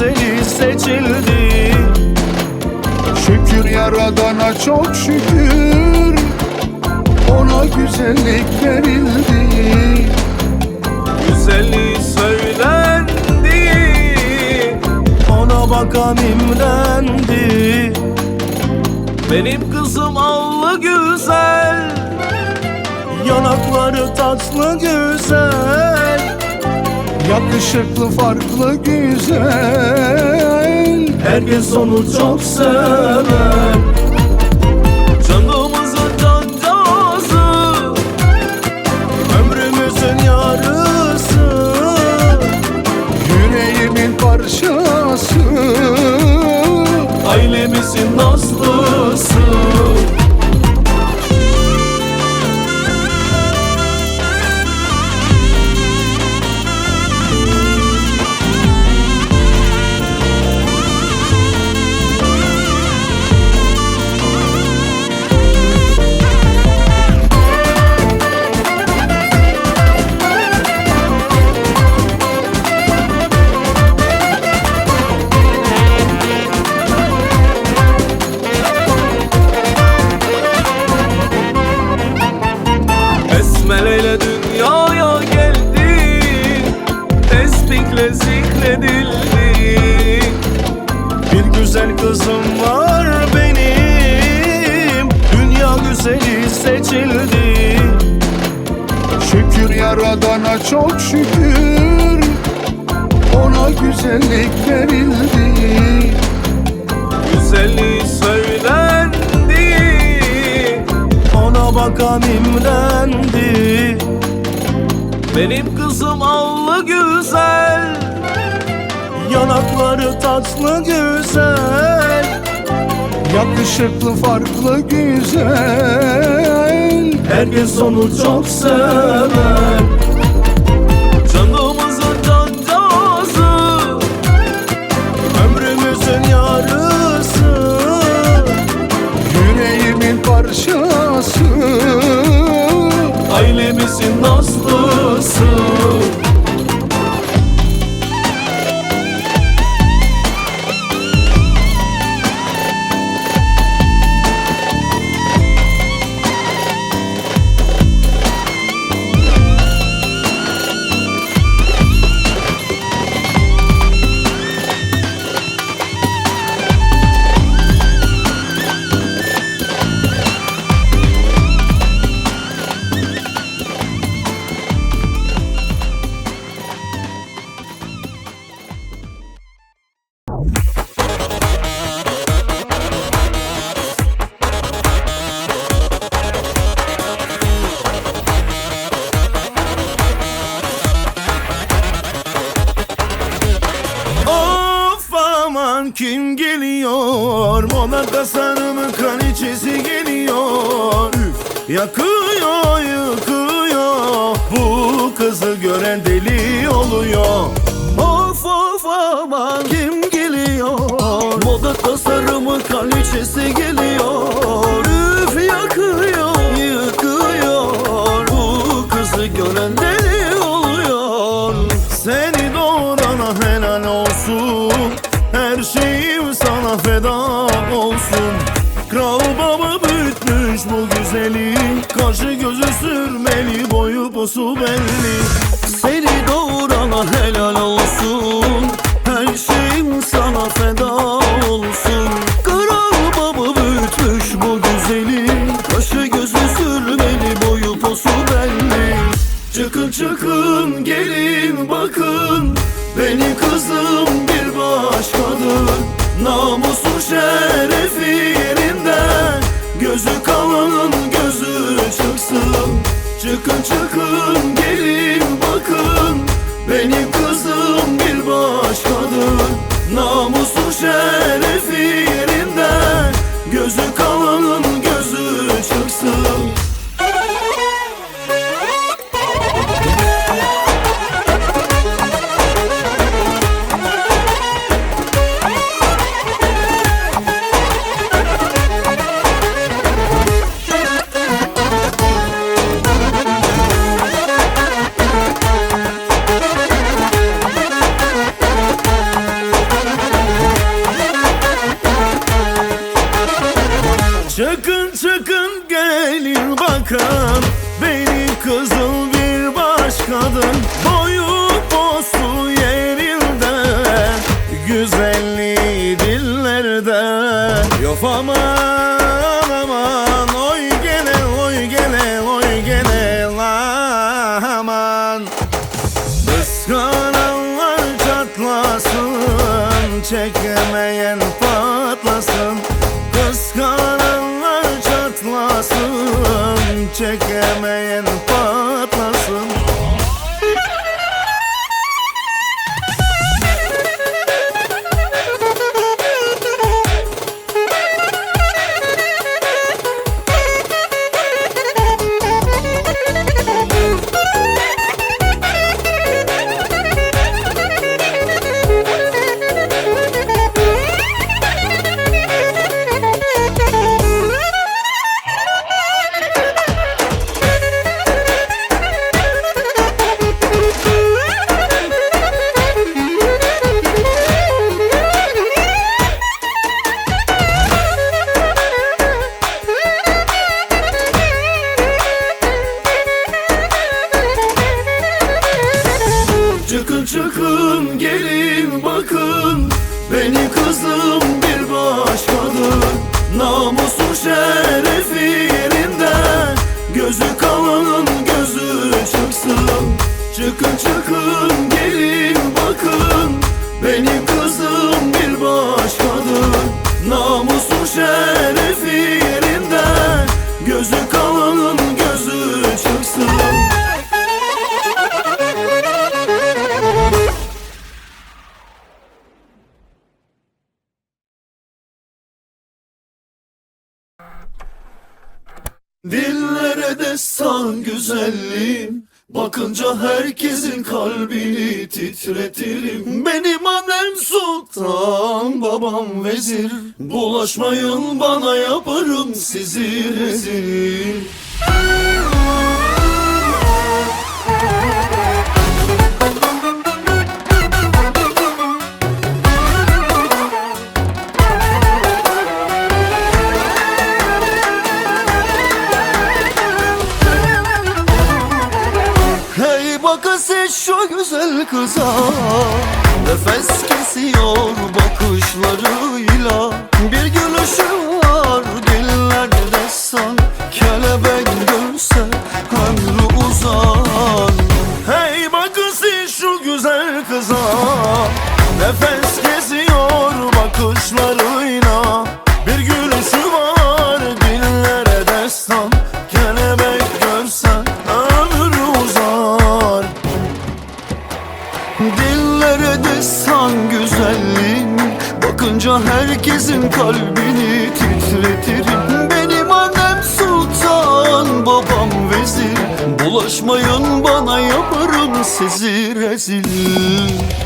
Güzeli seçildi. Şükür yaradana çok şükür. Ona güzellik verildi. Güzelliği söylendi. Ona bakan imrendi Benim kızım allı güzel. Yanakları tatlı güzel Yakışıklı farklı güzel. Herkes onu çok sever Zikredildi. Bir güzel kızım var benim. Dünya güzeli seçildi. Şükür yaradana çok şükür. Ona güzellik verildi. Güzelliği söylendi. Ona bakan imrendi. Benim kızım allı güzel tatlı güzel Yakışıklı farklı güzel. Herkes onu çok sever. Canımızın cancası Ömrümüzün yarısı. Yüreğimin parçası Ailemizin nazlısı Yakıyor yıkıyor. Bu kızı gören deli oluyor. Of of aman kim geliyor? Moda tasarımı kraliçesi geliyor. Üf yakıyor yıkıyor. Bu kızı gören deli oluyor. Seni doğurana helal olsun. Her şeyim sana feda olsun. Kral baba büyütmüş bu güzeli Kaşı gözü sürmeli boyu posu belli çekemeyen çıkın gelin bakın. Dillere destan güzelliğim Bakınca herkesin kalbini titretirim Benim annem sultan, babam vezir Bulaşmayın bana yaparım sizi rezil. Nefes geziyor bakışlarıyla. Bir gülüşü var dillere destan. Kelebek görsen ömür uzar. Dillere destan güzelliğin. Bakınca herkesin kalbini titretirim Benim annem sultan babam Bulaşmayın bana yaparım sizi rezil.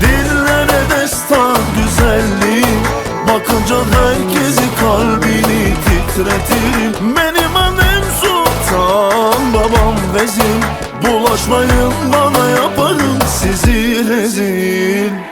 Dillere destan güzelliğim Bakınca herkesi kalbini titretirim Benim annem sultan babam vezin Bulaşmayın bana yaparım sizi rezil.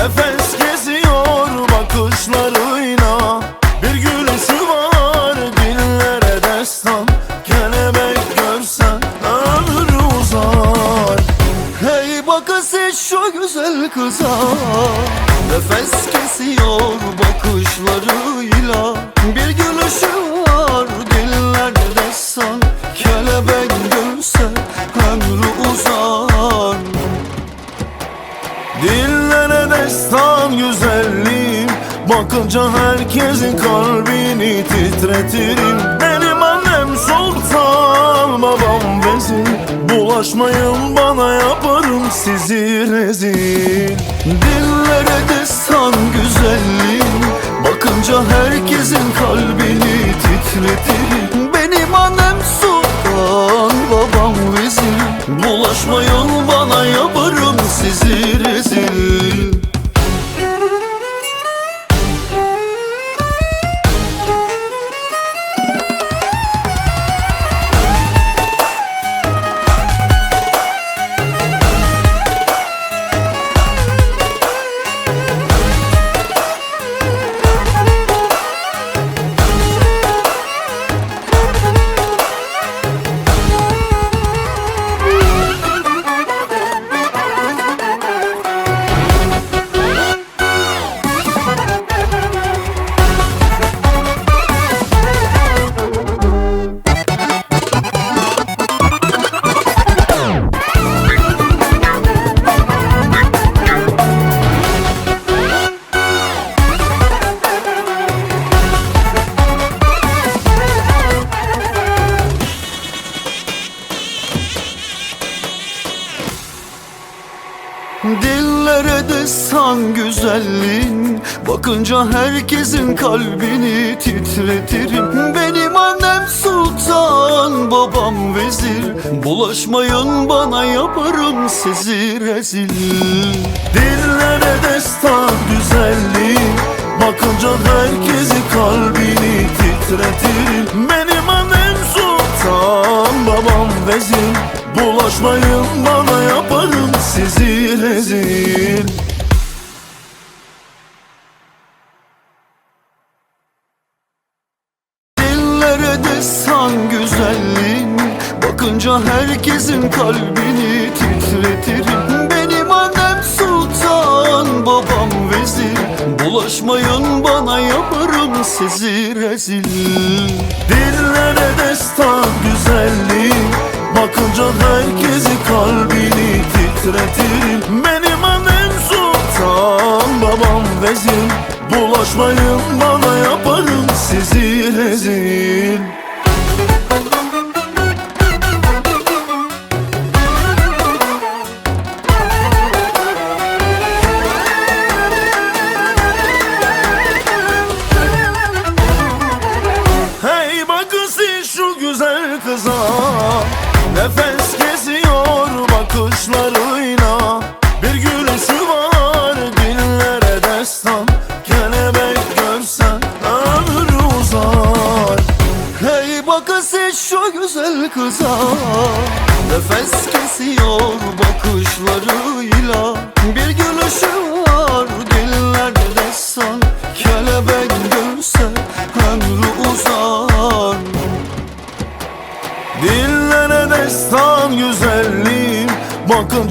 efendim You. Güzelliğin Bakınca herkesin kalbini titretirim. Benim annem sultan babam vezir. Bulaşmayın bana yaparım sizi rezil. Dillere destan güzelliğin Bakınca herkesin kalbini titretirim. Benim annem sultan babam vezir. Bulaşmayın bana yaparım sizi rezil kalbini titretirim Benim annem sultan babam vezir. Bulaşmayın bana yaparım sizi rezil. Dillere destan güzelliğin Bakınca herkesin kalbini titretirim Benim annem sultan babam vezir. Bulaşmayın bana yaparım sizi rezil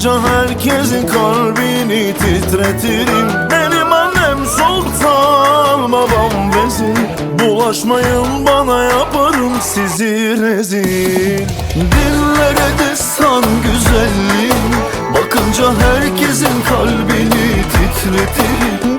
Bakınca herkesin kalbini titretirim. Benim annem sultan babam vezir. Bulaşmayın bana yaparım sizi rezil. Dillere destan güzelliğim. Bakınca herkesin kalbini titretirim